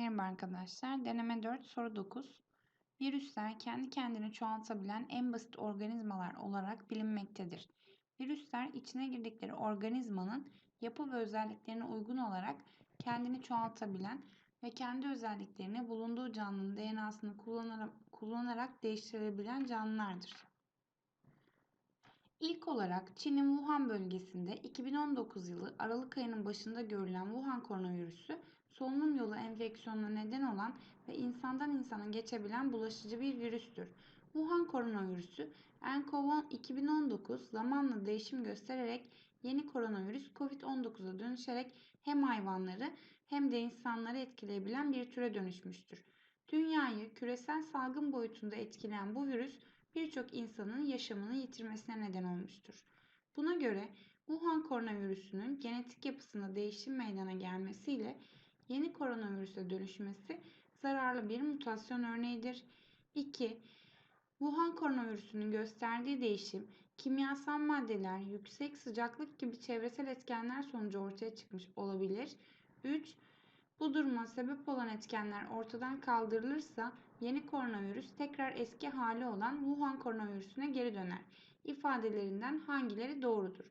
Merhaba arkadaşlar. Deneme 4 soru 9. Virüsler kendi kendini çoğaltabilen en basit organizmalar olarak bilinmektedir. Virüsler içine girdikleri organizmanın yapı ve özelliklerine uygun olarak kendini çoğaltabilen ve kendi özelliklerini bulunduğu canlının DNA'sını kullanarak, kullanarak değiştirebilen canlılardır. İlk olarak Çin'in Wuhan bölgesinde 2019 yılı Aralık ayının başında görülen Wuhan koronavirüsü solunum yolu enfeksiyonuna neden olan ve insandan insana geçebilen bulaşıcı bir virüstür. Wuhan koronavirüsü nCoV 2019 zamanla değişim göstererek yeni koronavirüs COVID-19'a dönüşerek hem hayvanları hem de insanları etkileyebilen bir türe dönüşmüştür. Dünyayı küresel salgın boyutunda etkileyen bu virüs birçok insanın yaşamını yitirmesine neden olmuştur. Buna göre Wuhan koronavirüsünün genetik yapısında değişim meydana gelmesiyle yeni koronavirüse dönüşmesi zararlı bir mutasyon örneğidir. 2. Wuhan koronavirüsünün gösterdiği değişim kimyasal maddeler, yüksek sıcaklık gibi çevresel etkenler sonucu ortaya çıkmış olabilir. 3. Bu duruma sebep olan etkenler ortadan kaldırılırsa yeni koronavirüs tekrar eski hali olan Wuhan koronavirüsüne geri döner. İfadelerinden hangileri doğrudur?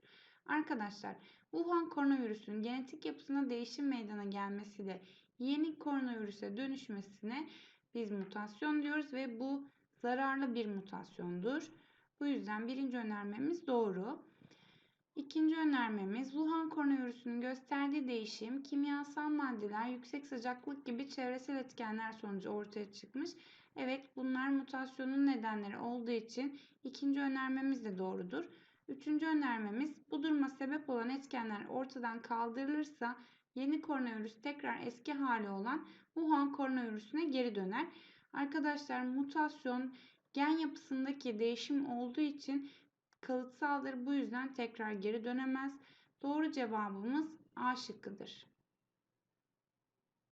Arkadaşlar Wuhan koronavirüsünün genetik yapısına değişim meydana gelmesiyle yeni koronavirüse dönüşmesine biz mutasyon diyoruz ve bu zararlı bir mutasyondur. Bu yüzden birinci önermemiz doğru. İkinci önermemiz Wuhan koronavirüsünün gösterdiği değişim kimyasal maddeler, yüksek sıcaklık gibi çevresel etkenler sonucu ortaya çıkmış. Evet bunlar mutasyonun nedenleri olduğu için ikinci önermemiz de doğrudur. Üçüncü önermemiz bu duruma sebep olan etkenler ortadan kaldırılırsa yeni koronavirüs tekrar eski hali olan Wuhan koronavirüsüne geri döner. Arkadaşlar mutasyon gen yapısındaki değişim olduğu için kalıtsaldır. Bu yüzden tekrar geri dönemez. Doğru cevabımız A şıkkıdır.